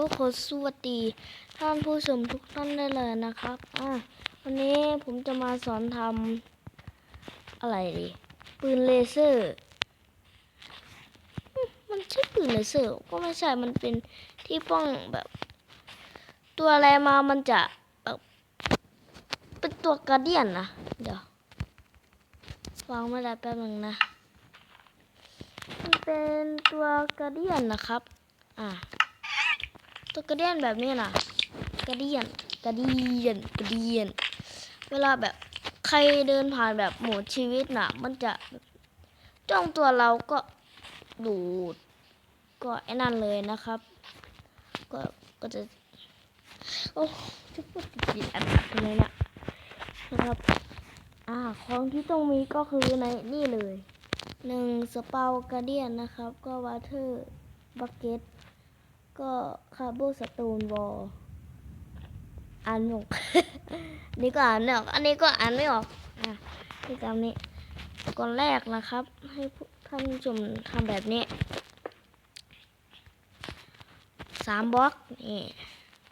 ก็ขอสวัสดีท่านผู้ชมทุกท่านได้เลยนะครับ อ่าวันนี้ผมจะมาสอนทำอะไรดี ปืนเลเซอร์ มันใช่ปืนเลเซอร์ก็ไม่ใช่ มันเป็นที่ป้องแบบ ตัวอะไรมามันจะแบบเป็นตัวกระเดียนนะ เดี๋ยววางไม่ได้แป๊บนึงนะ มันเป็นตัวกระเดียนนะครับ อ่า ตัวกระเดียนแบบนี้นะกระเดียนกระเดียนกระเดียน เวลาแบบใครเดินผ่านแบบหมดชีวิตน่ะ มันจะจ้องตัวเราก็ดูด ก็ไอ้นั่นเลยนะครับ ก็ก็จะ โอ้จะพูดติดๆอัดๆทำไมเนี่ยนะครับ อ่าของที่ต้องมีก็คือในนี่เลยหนึ่งสเปาการเดียนนะครับ ก็วาเทอร์บักเก็ต ก็คาร์โบสโตนวอลอ่านออกนี่ก็อ่านไม่ออก อันนี้ก็อ่านไม่ออก อะนี่กรรมนี้ก่อนแรกนะครับ ให้ท่านชมทำแบบนี้สามบล็อกนี่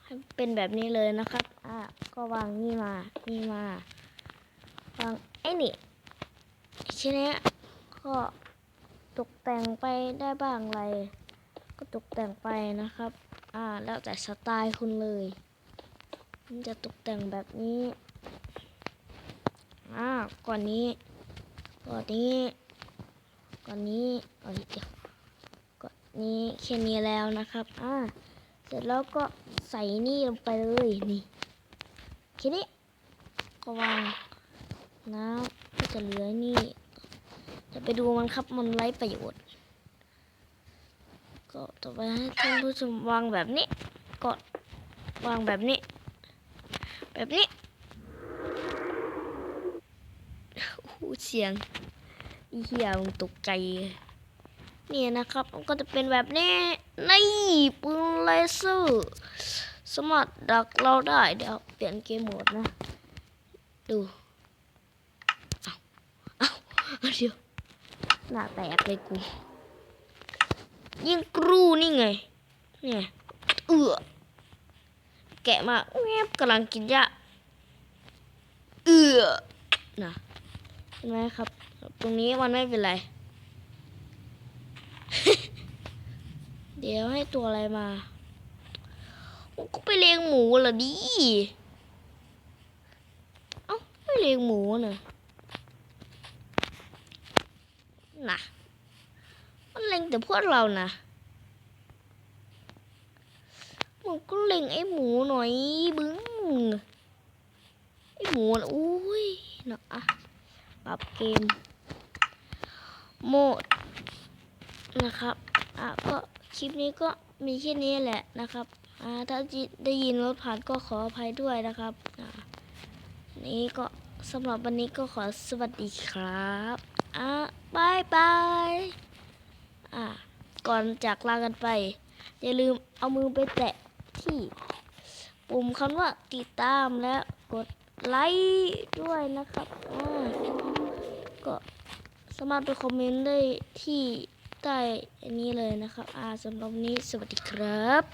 ให้เป็นแบบนี้เลยนะครับ อะ ก็วางนี่มา นี่มา วางไอ้นี่ชิ้นนี้ก็ตกแต่งไปได้บ้างอะไร ตกแต่งไปนะครับ อ่า แล้วแต่สไตล์คุณเลยผมจะตกแต่งแบบนี้ อ่า ก่อนนี้ ก่อนนี้ ก่อนนี้เอาอีกเดียวก่อนนี้แค่นี้แล้วนะครับ อ่า เสร็จแล้วก็ใส่นี่ลงไปเลย นี่แค่นี้ก็วางน้ำก็จะเหลือนี่ จะไปดูมันครับ มันไร้ประโยชน์ ก็ต่อไปให้ท่านผู้ชมวางแบบนี้ก็วางแบบนี้ แบบนี้โอ้เสียงเหี้ยมตกใจนี่นะครับมันก็จะเป็นแบบนี้นี่ปืนเลเซอร์สามารถดักเราได้เดี๋ยวเปลี่ยนเกมโหมดนะ ดูเอาเอาเอาเดี๋ยวหน้าแตกเลยกู ยิ่งกรูนี่ไง เนี่ยเอือแกะมาแงบกำลังกินหญ้าเอือนะเห็นไหมครับ ตรงนี้มันไม่เป็นไร เดี๋ยวให้ตัวอะไรมาก็ไปเลี้ยงหมูเหรอดิเอ้าไม่เลี้ยงหมูเนอะน่ะ มันเล็งแต่พวกเรานะมันก็เล็งไอ้หมูหน่อยบึ้งไอ้หมูนะอุ้ยเนาะอะปรับเกมโหมดนะครับ อะก็คลิปนี้ก็มีแค่นี้แหละนะครับ อ่าถ้าได้ยินรถผ่านก็ขออภัยด้วยนะครับ อ่านี้ก็สำหรับวันนี้ก็ขอสวัสดีครับ อะบายบาย ก่อนจากลากันไป อย่าลืมเอามือไปแตะที่ปุ่มคำว่าติดตามและกดไลค์ด้วยนะครับอ่าก็สามารถไปคอมเมนต์ได้ที่ใต้อันนี้เลยนะครับ อ่าสำหรับนี้สวัสดีครับ